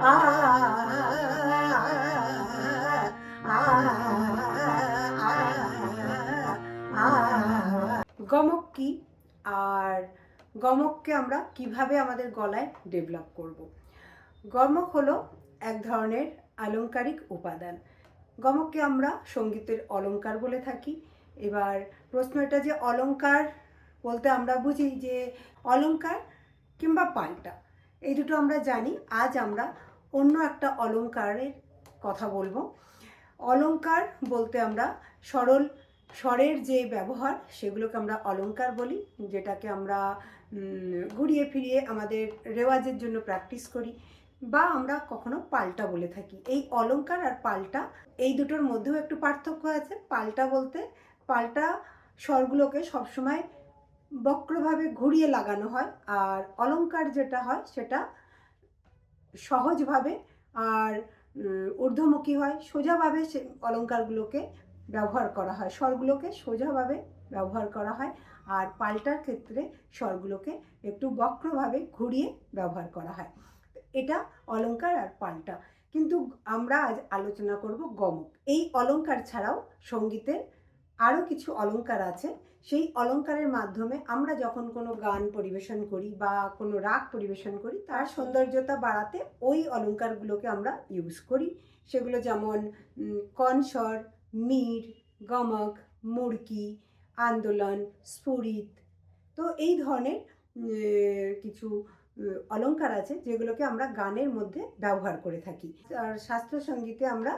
গমক কি? আর গমককে আমরা কীভাবে আমাদের গলায় ডেভেলপ করব। গমক হলো এক ধরনের আলংকারিক উপাদান। গমককে আমরা সঙ্গীতের অলংকার বলে থাকি। এবার প্রশ্ন এটা যে অলংকার বলতে আমরা বুঝি যে অলংকার কিংবা পাল্টা, এই দুটো আমরা জানি। আজ আমরা অন্য একটা অলঙ্কারের কথা বলব। অলঙ্কার বলতে আমরা সরল, স্বরের যে ব্যবহার, সেগুলোকে আমরা অলঙ্কার বলি, যেটাকে আমরা ঘুরিয়ে ফিরিয়ে আমাদের রেওয়াজের জন্য প্র্যাকটিস করি বা আমরা কখনো পাল্টা বলে থাকি। এই অলঙ্কার আর পাল্টা, এই দুটোর মধ্যেও একটু পার্থক্য আছে। পাল্টা বলতে পাল্টা স্বরগুলোকে সবসময় বক্রভাবে ঘুরিয়ে লাগানো হয়, আর অলংকার যেটা হয় সেটা সহজভাবে আর ঊর্ধ্বমুখী হয়, সোজাভাবে সে অলঙ্কারগুলোকে ব্যবহার করা হয়, স্বরগুলোকে সোজাভাবে ব্যবহার করা হয় আর পাল্টার ক্ষেত্রে স্বরগুলোকে একটু বক্রভাবে ঘুরিয়ে ব্যবহার করা হয়। এটা অলঙ্কার আর পাল্টা। কিন্তু আমরা আজ আলোচনা করব গমক। এই অলঙ্কার ছাড়াও সঙ্গীতের আরও কিছু অলঙ্কার আছে সেই অলঙ্কারের মাধ্যমে আমরা যখন কোনো গান পরিবেশন করি বা কোনো রাগ পরিবেশন করি, তার সৌন্দর্যতা বাড়াতে ওই অলঙ্কারগুলোকে আমরা ইউজ করি। সেগুলো যেমন কনসর, মির, গমক মুরকি আন্দোলন, স্ফুরিত। তো এই ধরনের কিছু অলঙ্কার আছে যেগুলোকে আমরা গানের মধ্যে ব্যবহার করে থাকি। আর শাস্ত্রীয় সঙ্গীতে আমরা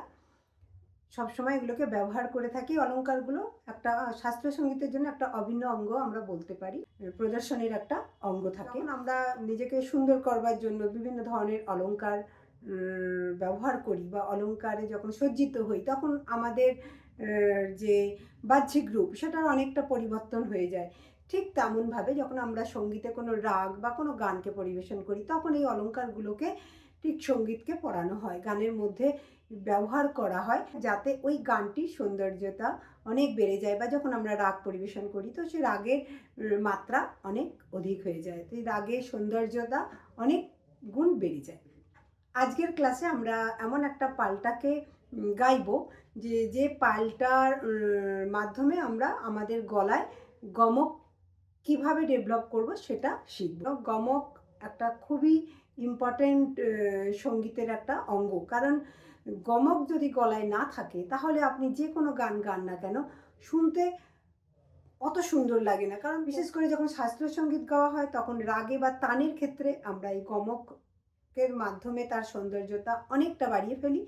সবসময় এগুলোকে ব্যবহার করে থাকি। অলংকারগুলো একটা শাস্ত্রীয় সঙ্গীতের জন্য একটা অভিন্ন অঙ্গ আমরা বলতে পারি। প্রদর্শনীর একটা অঙ্গ থাকে। আমরা নিজেকে সুন্দর করবার জন্য বিভিন্ন ধরনের অলংকার উম, ব্যবহার করি বা অলংকারে যখন সজ্জিত হই তখন আমাদের যে বাহ্যিক রূপ সেটার অনেকটা পরিবর্তন হয়ে যায়। ঠিক তেমনভাবে যখন আমরা সঙ্গীতে কোনো রাগ বা কোনো গানকে পরিবেশন করি তখন এই অলংকারগুলোকে ঠিক সঙ্গীতকে পড়ানো হয়, গানের মধ্যে ব্যবহার করা হয় যাতে ওই গানটির সৌন্দর্যতা অনেক বেড়ে যায় বা যখন আমরা রাগ পরিবেশন করি তো সে রাগের মাত্রা অনেক অধিক হয়ে যায়। তো এই রাগের সৌন্দর্যতা অনেক গুণ বেড়ে যায়। আজকের ক্লাসে আমরা এমন একটা পাল্টাকে গাইবো যে যে পাল্টার মাধ্যমে আমরা আমাদের গলায় গমক কীভাবে ডেভেলপ করব সেটা শিখব। গমক একটা খুবই ইম্পর্ট্যান্ট সঙ্গীতের একটা অঙ্গ। কারণ গমক যদি গলায় না থাকে, তাহলে আপনি যে কোনো গান গান না কেন, শুনতে অত সুন্দর লাগে না। কারণ বিশেষ করে যখন শাস্ত্রীয় সংগীত গাওয়া হয়, তখন রাগে বা তানের ক্ষেত্রে আমরা এই গমকের মাধ্যমে তার সৌন্দর্যতা অনেকটা বাড়িয়ে ফেলি।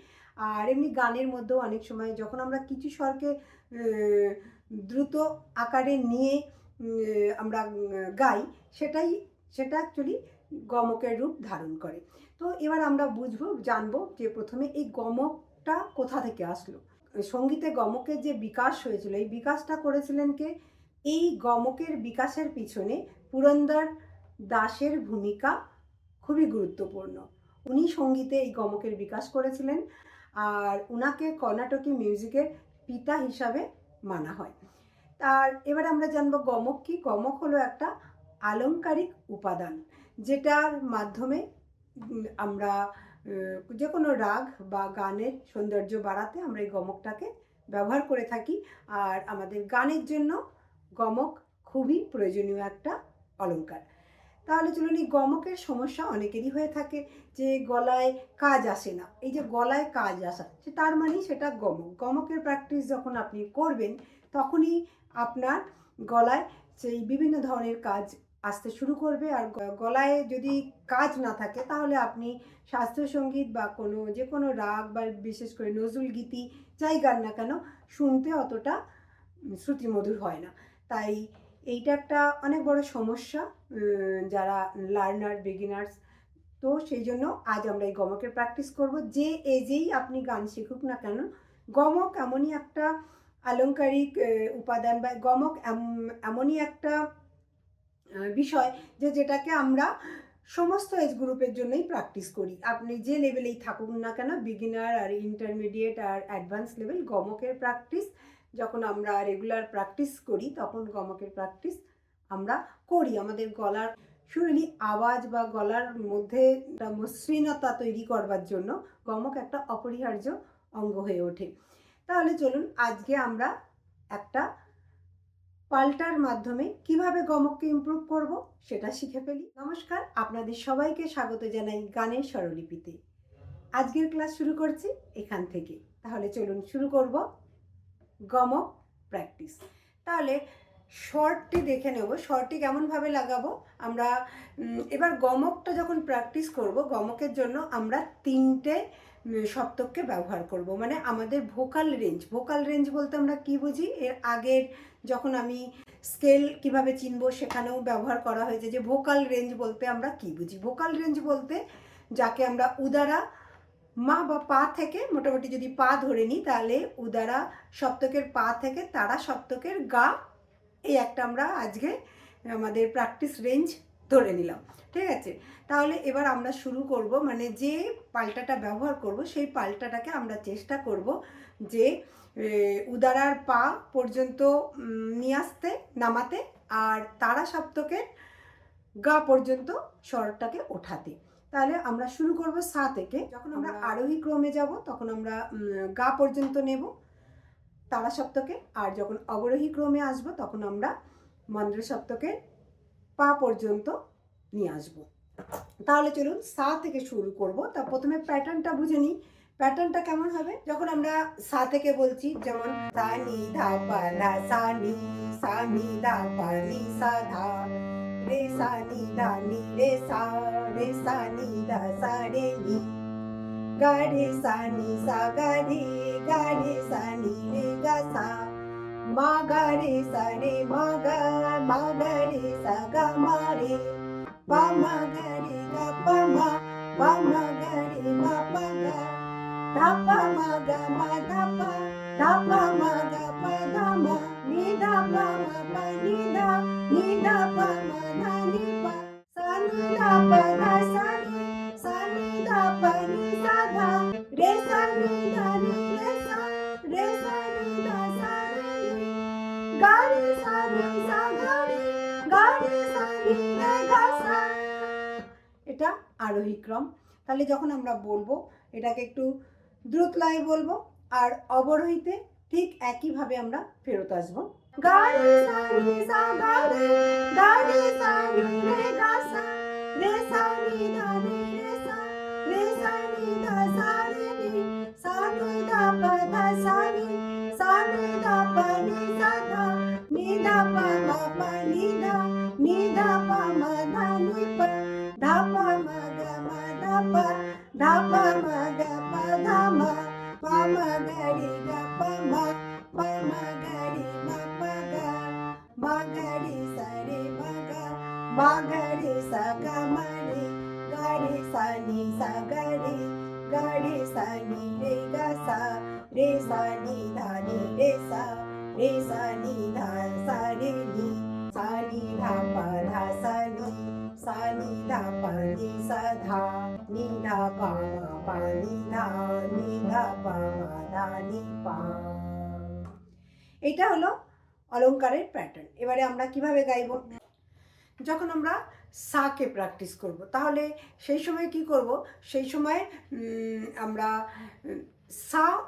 আর এমনি গানের মধ্যেও অনেক সময় যখন আমরা কিছু স্বরকে দ্রুত আকারে নিয়ে আমরা গাই, সেটাই, সেটা অ্যাকচুয়ালি গমকের রূপ ধারণ করে। তো এবার আমরা বুঝব, জানব যে প্রথমে এই গমকটা কোথা থেকে আসলো। সঙ্গীতে গমকের যে বিকাশ হয়েছিল, এই বিকাশটা করেছিলেন কে? এই গমকের বিকাশের পিছনে পুরন্দর দাসের ভূমিকা খুবই গুরুত্বপূর্ণ। উনি সঙ্গীতে এই গমকের বিকাশ করেছিলেন আর উনাকে কর্ণাটকী মিউজিকের পিতা হিসাবে মানা হয়। আর এবার আমরা জানব গমক কি? গমক হলো একটা আলংকারিক উপাদান। যেটার মাধ্যমে আমরা যে কোনো রাগ বা গানের সৌন্দর্য বাড়াতে আমরা এই গমকটাকে ব্যবহার করে থাকি। আর আমাদের গানের জন্য গমক খুবই প্রয়োজনীয় একটা অলংকার। তাহলে চলুন এই গমকের সমস্যা অনেকেরই হয়ে থাকে যে গলায় কাজ আসে না। এই যে গলায় কাজ আসা তার মানেই সেটা গমক। গমকের প্র্যাকটিস যখন আপনি করবেন, তখনই আপনার গলায় সেই বিভিন্ন ধরনের কাজ আসতে শুরু করবে। আর গলায় যদি কাজ না থাকে, তাহলে আপনি শাস্ত্রীয় সংগীত বা কোনো যে কোনো রাগ বা বিশেষ করে নজরুল গীতি, যাই গান না কেন, শুনতে অতটা শ্রুতিমধুর হয় না। তাই এইটা একটা অনেক বড় সমস্যা যারা লার্নার, বিগিনার্স। তো সেই জন্য আজ আমরা এই গমকের প্র্যাকটিস করব। যে এজেই আপনি গান শিখুক না কেন, গমক এমনই একটা আলংকারিক উপাদান বা গমক এম- এমনই একটা বিষয় যে যেটাকে আমরা সমস্ত এজ গ্রুপের জন্যই প্র্যাকটিস করি। আপনি যে লেভেলেই থাকুন না কেন বিগিনার আর ইন্টারমিডিয়েট আর অ্যাডভান্স লেভেল গমকের প্র্যাকটিস যখন আমরা রেগুলার প্র্যাকটিস করি, তখন গমকের প্র্যাকটিস আমরা করি। আমাদের গলার সুরেলি আওয়াজ বা গলার মধ্যে মসৃণতা তৈরি করবার জন্য গমক একটা অপরিহার্য অঙ্গ হয়ে ওঠে। তাহলে চলুন, আজকে আমরা একটা পাল্টার মাধ্যমে কীভাবে গমককে ইমপ্রুভ করব সেটা শিখে ফেলি। নমস্কার, আপনাদের সবাইকে স্বাগত জানাই গানের স্বরলিপিতে। আজকের ক্লাস শুরু করছি এখান থেকে। তাহলে চলুন শুরু করব গমক প্র্যাকটিস তাহলে শর্টটি দেখে নেব, শর্টটি কেমনভাবে লাগাবো? আমরা এবার গমকটা যখন প্র্যাকটিস করব, গমকের জন্য আমরা তিনটে সপ্তককে ব্যবহার করব। মানে আমাদের ভোকাল রেঞ্জ ভোকাল রেঞ্জ বলতে আমরা কি বুঝি? এর আগের যখন আমি স্কেল কীভাবে চিনবো সেখানেও ব্যবহার করা হয়েছে যে ভোকাল রেঞ্জ বলতে আমরা কি বুঝি? ভোকাল রেঞ্জ বলতে যাকে আমরা উদারা মা বা পা থেকে মোটামুটি যদি পা ধরে নিই, তাহলে উদারা সপ্তকের পা থেকে তারা সপ্তকের গা, এই একটা আমরা আজকে আমাদের প্র্যাকটিস রেঞ্জ ধরে নিলাম ঠিক আছে? তাহলে এবার আমরা শুরু করব মানে যে পাল্টাটা ব্যবহার করব সেই পাল্টাটাকে আমরা চেষ্টা করব যে উদারার পা পর্যন্ত নিয়ে আসতে নামাতে আর তারা সপ্তকের গা পর্যন্ত স্বরটাকে ওঠাতে। তাহলে আমরা শুরু করব সা থেকে। যখন আমরা আরোহী ক্রমে যাব তখন আমরা গা পর্যন্ত নেব তারা সপ্তকে আর যখন অবরোহী ক্রমে আসব তখন আমরা মন্দ্র সপ্তকে পা পর্যন্ত নিয়ে আসব। তাহলে চলুন সা থেকে শুরু করব। তা প্রথমে প্যাটার্নটা বুঝে নিই। প্যাটার্নটা কেমন হবে? যখন আমরা সা থেকে বলছি, যেমন সা নি ধা পা সা নি সা নি ধা পা নি সা ধা রে, সা নি ধা নি রে, সা রে, সা নি ধা, সা রে নি। গা রে, সা নি, সা গা রে গা রে, সা নি রে, গা সা। মা গা রে সা রে মা গা মা গা রে সা গা মা রে পা মা গা রে গা পা মা পা মা গা রে মা পা রে রে রে এটা আরোহী ক্রম। তাহলে যখন আমরা বলব, এটাকে একটু দ্রুত লয়ে বলব, আর অবরোহীতে ঠিক একইভাবে আমরা ফেরত আসব। গা রে সা নি সা গা রে গা রে সা নি রে গা সা রে সা নি ধা নি রে সা রে সা নি ধা সা রে নি সা নি ধা পা ধা সা নি সা নি ধা পা ধা da pa ni da ni da pa ni pa da pa ma ga ma pa da pa ma ga ma pa ma ma pa ga ri ma ri ma ga ma sa ga ma ri ga ri sa ni sa ga ri ga ri sa ni re ga sa re sa ni da ni re sa রে সা নি ধা ধা সা নি ধা সা ধা নি ধা নি পা এটা হলো অলংকারের প্যাটার্ন এবারে আমরা কীভাবে গাইব? যখন আমরা সাকে প্র্যাকটিস করব, তাহলে সেই সময় কি করব? সেই সময় আমরা সা,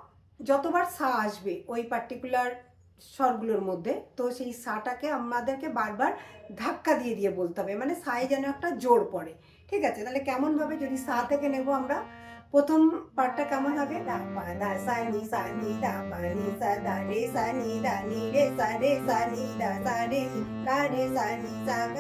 যতবার সা আসবে, ওই পার্টিকুলার স্বরগুলোর মধ্যে। তো সেই সাটাকে আমাদেরকে বারবার ধাক্কা দিয়ে দিয়ে বলতে হবে। মানে সায়ে যেন একটা জোর পড়ে। ঠিক আছে? তাহলে কেমনভাবে যদি সা থেকে নেব আমরা? প্রথম পার্টটা কেমন হবে? দা সা রে রে রে রে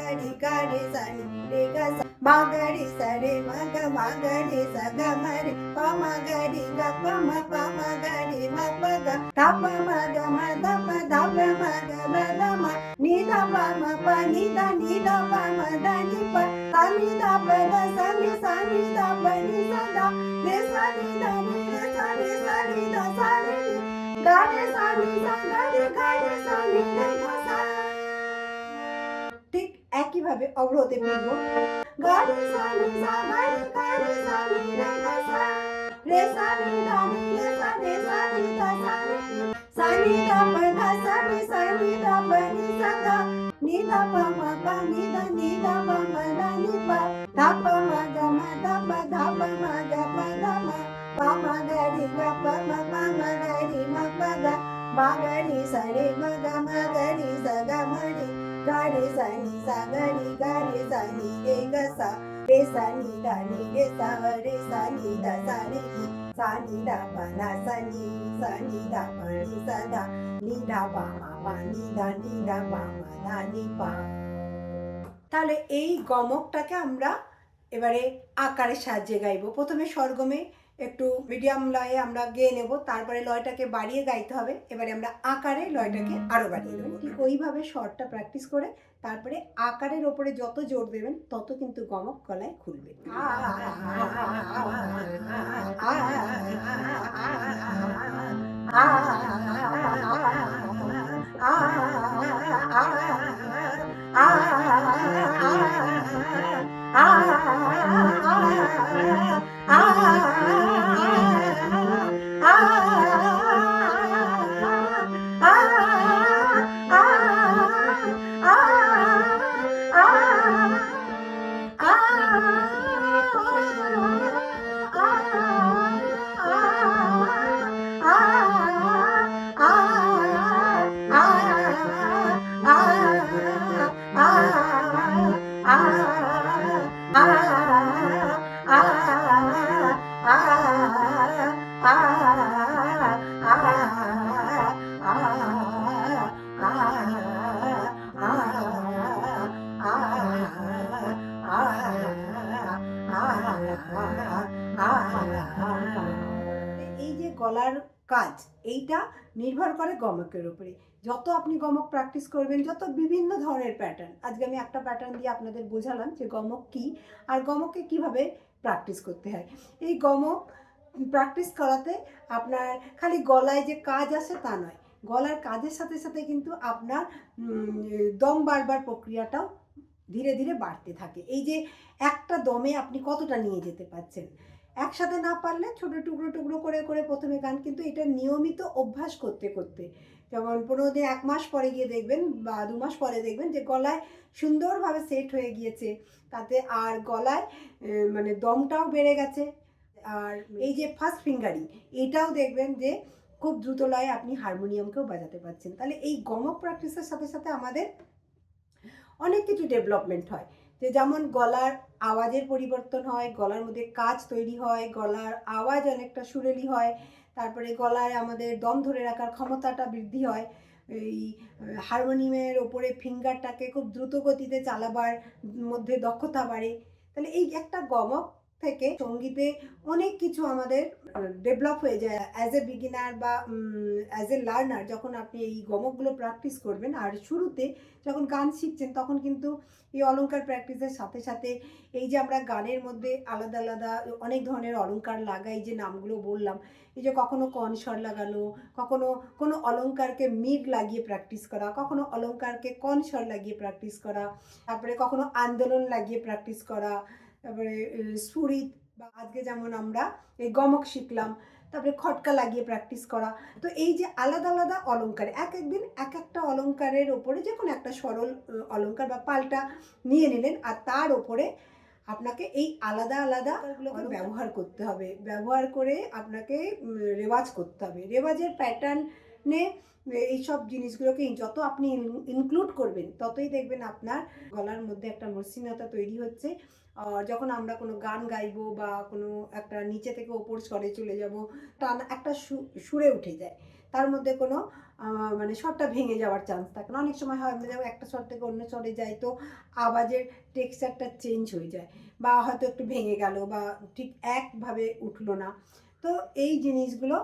রে রে রে গা সা মা গা রে সা রে মা গা মা গা রে সা গা মা রে পা মা গা রে গা পা মা পা মা গা রে মা পা গা ধা পা মা গা মা ধা পা ধা পা মা গা মা ধা মা নি ধা পা মা পা নি ধা নি ধা পা মা ধা নি পা সা নি ধা পা একইভাবে অবরোধে ফিরবো গা রে সা নি সা গা রে সা নি সা গা রি গা রে সা নি রে গা সা রে সা নি দা নি রে সা রে সা নি দা সা রে নি সা নি দা পা না সা নি সা নি দা পা নি সা দা নি দা পা মা পা নি দা নি দা পা মা দা নি পা তাহলে এই গমকটাকে আমরা এবারে আকারের সাহায্যে গাইবো। প্রথমে স্বরগমে একটু মিডিয়াম লয়ে আমরা গেয়ে নেব তারপরে লয়টাকে বাড়িয়ে গাইতে হবে। এবারে আমরা আকারে লয়টাকে আরও বাড়িয়ে দেবো। ঠিক ওইভাবে স্বরটা প্র্যাকটিস করে তারপরে আকারের ওপরে যত জোর দেবেন তত কিন্তু গমক গলায় খুলবে। ah, ah, ah, ah, ah, নির্ভর করে গমকের উপরে। যত আপনি গমক প্র্যাকটিস করবেন, যত বিভিন্ন ধরনের প্যাটার্ন আজকে আমি একটা প্যাটার্ন দিয়ে আপনাদের বোঝালাম যে গমক কি আর গমককে কীভাবে প্র্যাকটিস করতে হয়। এই গমক প্র্যাকটিস করাতে আপনার খালি গলায় যে কাজ আসে তা নয়, গলার কাজের সাথে সাথে কিন্তু আপনার দম বারবার প্রক্রিয়াটাও ধীরে ধীরে বাড়তে থাকে। এই যে একটা দমে আপনি কতটা নিয়ে যেতে পারছেন একসাথে না পারলে ছোট টুকরো টুকরো করে করে প্রথমে গান, কিন্তু এটা নিয়মিত অভ্যাস করতে করতে। যেমন পনেরো দিন, এক মাস পরে গিয়ে দেখবেন বা দু মাস পরে দেখবেন যে গলায় সুন্দরভাবে সেট হয়ে গিয়েছে। তাতে আর গলায় মানে দমটাও বেড়ে গেছে। আর এই যে ফার্স্ট ফিঙ্গারিং এটাও দেখবেন যে খুব দ্রুত লয়ে আপনি হারমোনিয়ামকেও বাজাতে পারছেন। তাহলে এই গমক প্র্যাকটিসের সাথে সাথে আমাদের অনেক কিছু ডেভেলপমেন্ট হয়। যে যেমন গলার আওয়াজের পরিবর্তন হয়, গলার মধ্যে কাজ তৈরি হয়, গলার আওয়াজ অনেকটা সুরেলি হয়, তারপরে গলায় আমাদের দম ধরে রাখার ক্ষমতাটা বৃদ্ধি হয়, এই হারমোনিয়ামের ওপরে ফিঙ্গারটাকে খুব দ্রুত গতিতে চালাবার মধ্যে দক্ষতা বাড়ে। তাহলে এই একটা গমক থেকে সঙ্গীতে অনেক কিছু আমাদের ডেভেলপ হয়ে যায়। অ্যাজ এ বিগিনার বা অ্যাজ এ লার্নার যখন আপনি এই গমকগুলো প্র্যাকটিস করবেন, আর শুরুতে যখন গান শিখছেন, তখন কিন্তু এই অলংকার প্র্যাকটিসের সাথে সাথে এই যে আমরা গানের মধ্যে আলাদা আলাদা অনেক ধরনের অলংকার লাগাই, যে নামগুলো বললাম, এই যে কখনো কনস্বর লাগানো, কখনো কোনো অলংকারকে মিড লাগিয়ে প্র্যাকটিস করা, কখনো অলংকারকে কনস্বর লাগিয়ে প্র্যাকটিস করা, তারপরে কখনো আন্দোলন লাগিয়ে প্র্যাকটিস করা তারপরে আহ, স্ফুরিত বা আজকে যেমন আমরা এই গমক শিখলাম তারপরে খটকা লাগিয়ে প্র্যাকটিস করা। তো এই যে আলাদা আলাদা অলংকার এক একদিন এক একটা অলংকারের ওপরে যে কোনো একটা সরল আহ, অলংকার বা পাল্টা নিয়ে নিলেন আর তার ওপরে আপনাকে এই আলাদা আলাদা ব্যবহার করতে হবে। ব্যবহার করে আপনাকে রেওয়াজ করতে হবে। রেওয়াজের প্যাটার্নে এইসব জিনিসগুলোকে যত আপনি ইনক্লুড করবেন ততই দেখবেন আপনার গলার মধ্যে একটা মসৃণতা তৈরি হচ্ছে। যখন আমরা কোনো গান গাইবো বা কোনো একটা নিচে থেকে ওপর স্বরে চলে যাব, টান একটা সুরে উঠে যায়। তার মধ্যে কোনো মানে স্বরটা ভেঙে যাওয়ার চান্স থাকে না। অনেক সময় হয়, আমরা যেমন একটা স্বর থেকে অন্য স্বরে যাই তো আওয়াজের টেক্সচারটা চেঞ্জ হয়ে যায় বা হয়তো একটু ভেঙে গেল বা ঠিক একভাবে উঠল না। তো এই জিনিসগুলো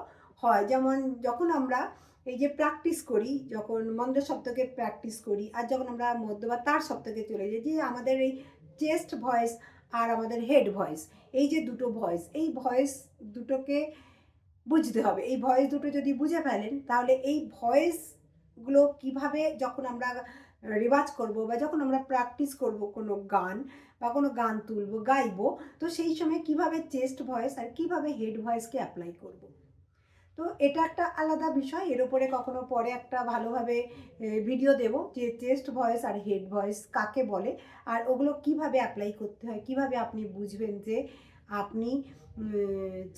হয়। যেমন যখন আমরা এই যে প্র্যাকটিস করি, যখন মন্দ শব্দকে প্র্যাকটিস করি, আর যখন আমরা মধ্য বা তার শব্দকে চলে যাই, যে আমাদের এই চেস্ট ভয়েস আর আমাদের হেড ভয়েস এই যে দুটো ভয়েস এই ভয়েস দুটোকে বুঝতে হবে। এই ভয়েস দুটো যদি বুঝে ফেলেন, তাহলে এই ভয়েসগুলো কীভাবে যখন আমরা রেওয়াজ করব বা যখন আমরা প্র্যাকটিস করব কোনো গান বা কোনো গান তুলব, গাইব, তো সেই সময় কীভাবে চেস্ট ভয়েস আর কীভাবে হেড ভয়েসকে অ্যাপ্লাই করব? তো এটা একটা আলাদা বিষয়। এর উপরে কখনো পরে একটা ভালোভাবে ভিডিও দেব যে চেস্ট ভয়েস আর হেড ভয়েস কাকে বলে আর ওগুলো কীভাবে অ্যাপ্লাই করতে হয়, কীভাবে আপনি বুঝবেন যে আপনি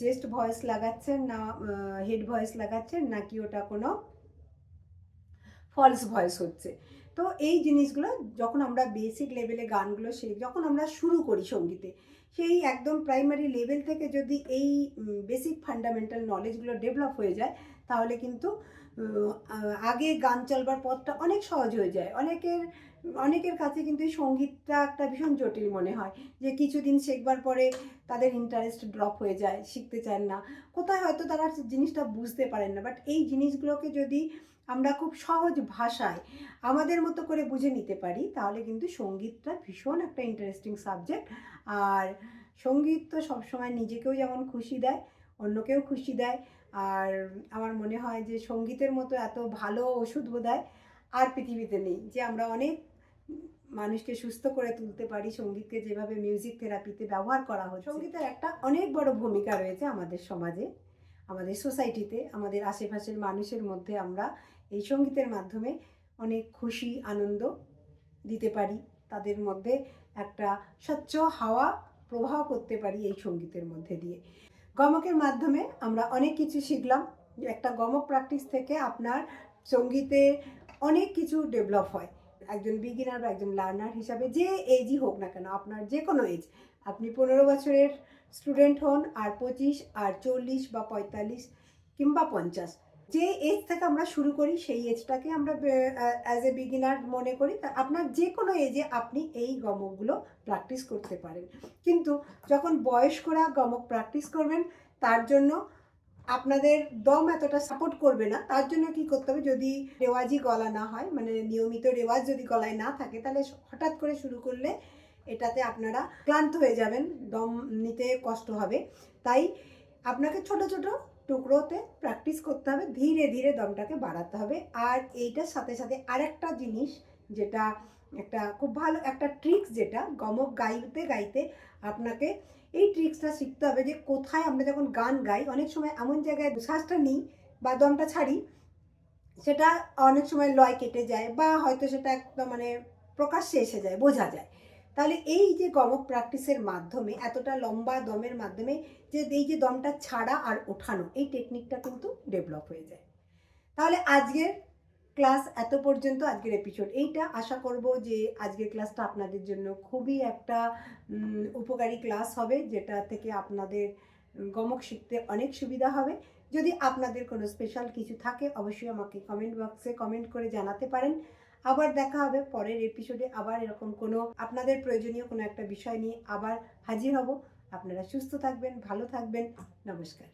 চেস্ট ভয়েস লাগাচ্ছেন না হেড ভয়েস লাগাচ্ছেন নাকি ওটা কোনো ফলস ভয়েস হচ্ছে। তো এই জিনিসগুলো যখন আমরা বেসিক লেভেলে গানগুলো শিখি যখন আমরা শুরু করি সঙ্গীতে, সেই একদম প্রাইমারি লেভেল থেকে যদি এই বেসিক ফান্ডামেন্টাল নলেজগুলো ডেভেলপ হয়ে যায়, তাহলে কিন্তু আগে গান চলবার পথটা অনেক সহজ হয়ে যায়। অনেকের অনেকের কাছে কিন্তু এই সঙ্গীতটা একটা ভীষণ জটিল মনে হয়, যে কিছুদিন শেখবার পরে তাদের ইন্টারেস্ট ড্রপ হয়ে যায়, শিখতে চান না। কোথায় হয়তো তারা জিনিসটা বুঝতে পারেন না বাট এই জিনিসগুলোকে যদি আমরা খুব সহজ ভাষায় আমাদের মতো করে বুঝে নিতে পারি, তাহলে কিন্তু সঙ্গীতটা ভীষণ একটা ইন্টারেস্টিং সাবজেক্ট আর সংগীত তো সবসময় নিজেকেও যেমন খুশি দেয়, অন্যকেও খুশি দেয়। আর আমার মনে হয় যে সঙ্গীতের মতো এত ভালো ওষুধ বোধহয় আর পৃথিবীতে নেই, যে আমরা অনেক মানুষকে সুস্থ করে তুলতে পারি সঙ্গীতকে যেভাবে মিউজিক থেরাপিতে ব্যবহার করা হচ্ছে। সঙ্গীতের একটা অনেক বড় ভূমিকা রয়েছে আমাদের সমাজে, আমাদের সোসাইটিতে আমাদের আশেপাশের মানুষের মধ্যে আমরা এই সঙ্গীতের মাধ্যমে অনেক খুশি, আনন্দ দিতে পারি। তাদের মধ্যে একটা স্বচ্ছ হাওয়া প্রবাহ করতে পারি এই সঙ্গীতের মধ্যে দিয়ে। গমকের মাধ্যমে আমরা অনেক কিছু শিখলাম। একটা গমক প্র্যাকটিস থেকে আপনার সঙ্গীতে অনেক কিছু ডেভেলপ হয়। একজন বিগিনার বা একজন লার্নার হিসাবে যে এজই হোক না কেন, আপনার যে কোনো এজ আপনি পনেরো বছরের স্টুডেন্ট হন আর পঁচিশ আর চল্লিশ বা পঁয়তাল্লিশ কিংবা পঞ্চাশ যে এজ থেকে আমরা শুরু করি, সেই এজটাকে আমরা অ্যাজ এ বিগিনার মনে করি। আপনার যে কোনো এজে আপনি এই গমকগুলো প্র্যাকটিস করতে পারেন। কিন্তু যখন বয়স্করা গমক প্র্যাকটিস করবেন, তার জন্য আপনাদের দম এতটা সাপোর্ট করবে না। তার জন্য কি করতে হবে? যদি রেওয়াজি গলা না হয় মানে নিয়মিত রেওয়াজ যদি গলায় না থাকে, তাহলে হঠাৎ করে শুরু করলে এটাতে আপনারা ক্লান্ত হয়ে যাবেন, দম নিতে কষ্ট হবে। তাই আপনাকে ছোট ছোট টুকরোতে প্র্যাকটিস করতে হবে, ধীরে ধীরে দমটাকে বাড়াতে হবে। আর এইটার সাথে সাথে আরেকটা জিনিস যেটা একটা খুব ভালো একটা ট্রিক্স যেটা, গমক গাইতে গাইতে আপনাকে এই ট্রিক্সটা শিখতে হবে যে কোথায় আমরা যখন গান গাই, অনেক সময় এমন জায়গায় শ্বাসটা নিই বা দমটা ছাড়ি, সেটা অনেক সময় লয় কেটে যায় বা হয়তো সেটা একদম মানে প্রকাশ্যে এসে যায়, বোঝা যায়। তাহলে এই যে গমক প্র্যাকটিসের মাধ্যমে, এতটা লম্বা দমের মাধ্যমে যে এই যে দমটা ছাড়া আর ওঠানো, এই টেকনিকটা কিন্তু ডেভেলপ হয়ে যায়। তাহলে আজকের ক্লাস এত পর্যন্ত, আজকের এপিসোড এইটা। আশা করব যে আজকের ক্লাসটা আপনাদের জন্য খুবই একটা উপকারী ক্লাস হবে, যেটা থেকে আপনাদের গমক শিখতে অনেক সুবিধা হবে। যদি আপনাদের কোনো স্পেশাল কিছু থাকে, অবশ্যই আমাকে কমেন্ট বক্সে কমেন্ট করে জানাতে পারেন। আবার দেখা হবে পরের এপিসোডে আবার এরকম কোনো আপনাদের প্রয়োজনীয় কোনো একটা বিষয় নিয়ে আবার হাজির হব। আপনারা সুস্থ থাকবেন, ভালো থাকবেন। নমস্কার।